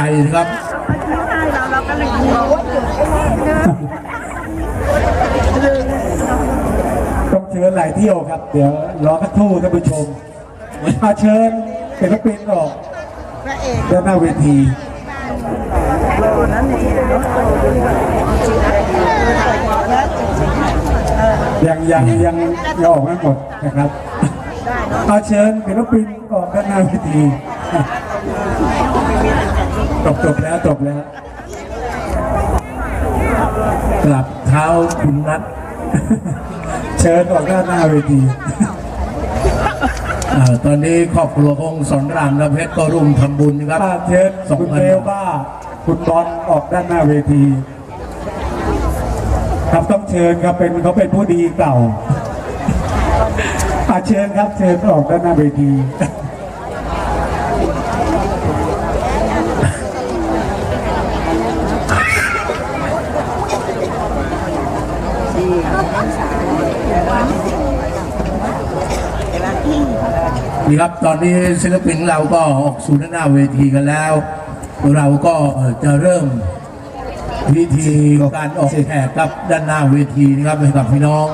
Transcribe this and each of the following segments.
ใจนครับต้องเชิญหลายเที่ยวครับ เดี๋ยวรอสักครู่ท่านผู้ชมมาเชิญศิลปินออกด้านหน้าเวทียังยังยังยังออกไม่หมดนะครับมาเชิญศิลปินออกด้านหน้าเวที จบตกแล้วจบแล้ว กลับเท้าคุณนัทเชิญออกด้านหน้าเวทีตอนนี้ครอบครัวองค์สอนรามและเพชรก็รุ่มทำบุญครับป้าเทสคุณเบลป้าคุณบอลออกด้านหน้าเวที ครับต้องเชิญครับเป็นเขาเป็นผู้ดีเก่าอาเชิญครับเชิญออกด้านหน้าเวที นี่ครับตอนนี้ศิลปินเราก็ออกสู่หน้าเวทีกันแล้ว เราก็จะเริ่มพิธีการออกแขกครับด้านหน้าเวทีนะครับให้กับพี่น้อง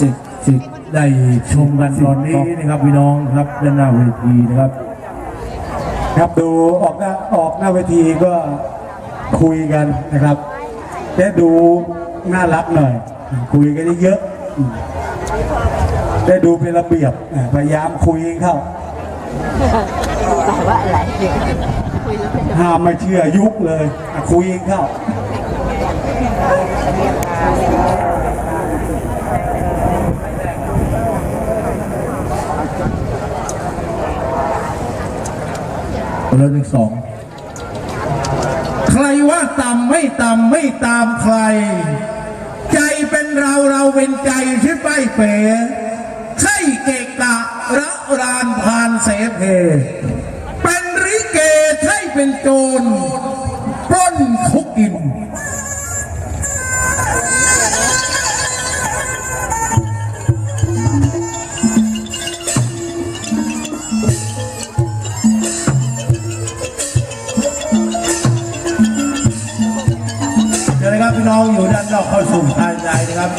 สิบสิบได้ชมกันตอนนี้นะครับพี่น้องครับด้านหน้าเวทีนะครับ ครับดูออกหน้าออกหน้าเวทีก็คุยกันนะครับและดูน่ารักหน่อย คุยกันเยอะ ได้ดูเป็นระเบียบพยายามคุยเข้าว่าอะไรห้ามไม่เชื่อยุบเลย คุยเองคข้าเรื่องที่สองใครว่าต่ำไม่ต่ำไม่ตามใคร ใจเป็นเราเราเป็นใจใช่ไหมเป๋ รานพานเสเพเป็นริเกให้เป็นโจรปล้นทุกอินเดี๋ยวนะครับพี่น้องอยู่ด้านนอกเข้าสู่ภายใจนะครับ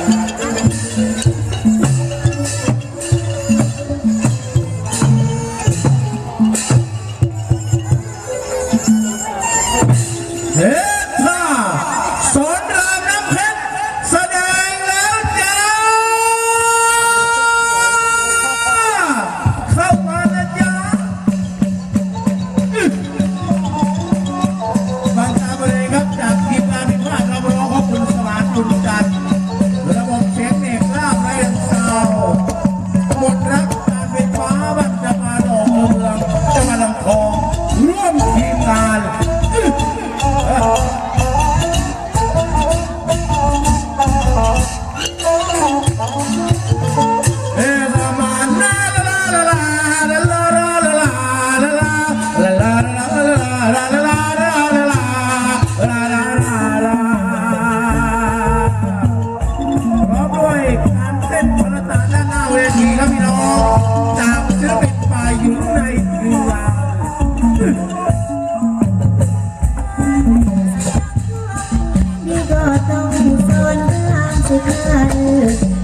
นี่ก็ต้องสอนทางสิคัน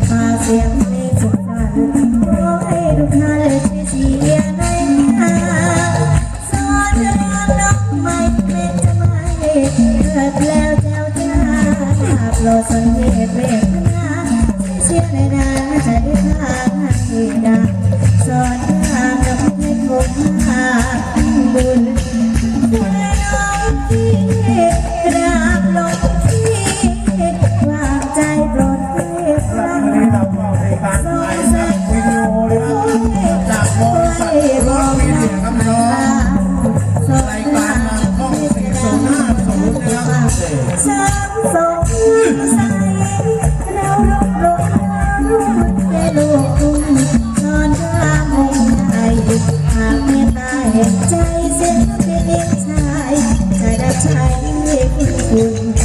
มาเสียงเพลงสุดสันขอให้ทุกท่านช่วยเชียร์หน่อยนะสอนเรื่องน้องไม่เป็นจะไม่เกิดแล้วเจ้าจ้าโปรดสังเกตเวทนาเชียร์ในนา สามสองสายเรารบรบร่วมมือลูกลมนอนกลางห้องไทยาเมตใจเสียงเพลงชายชรัชายเพื่อคุ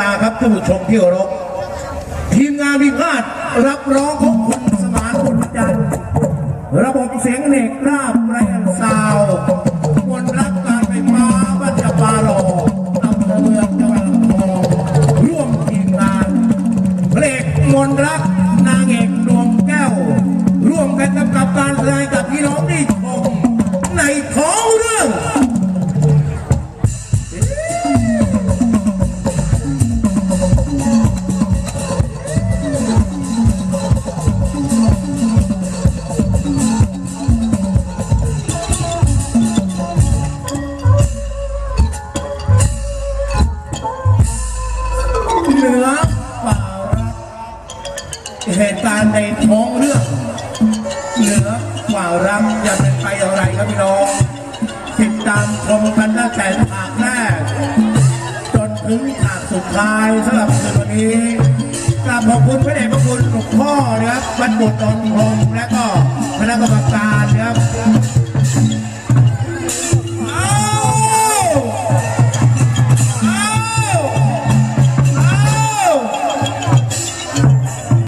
ลาครับท่านผู้ชมที่เคารพทีมงานวิพาทรับร้องของคุณสมานคุณจันทร์ระบบเสียงเหนกราบไรอันซาวมวลรักการไฟฟ้าบ้าจะปาหลอำเภอเมืองจังหวัดลำพูนร่วมทีมงานเพลงมนต์รัก เหตุการณ์ในท้องเรื่องเหนือฝ่ารักจะเป็นไปอย่างไรครับพี่น้องติดตามชมกันตั้งแต่ฉากแรก จนถึงฉากสุดท้ายสำหรับคืนวันนี้กราบขอบคุณพระเดชพระคุณหลวงพ่อนะครับบรรบุตนพงและก็คณะกรรมการนะครับ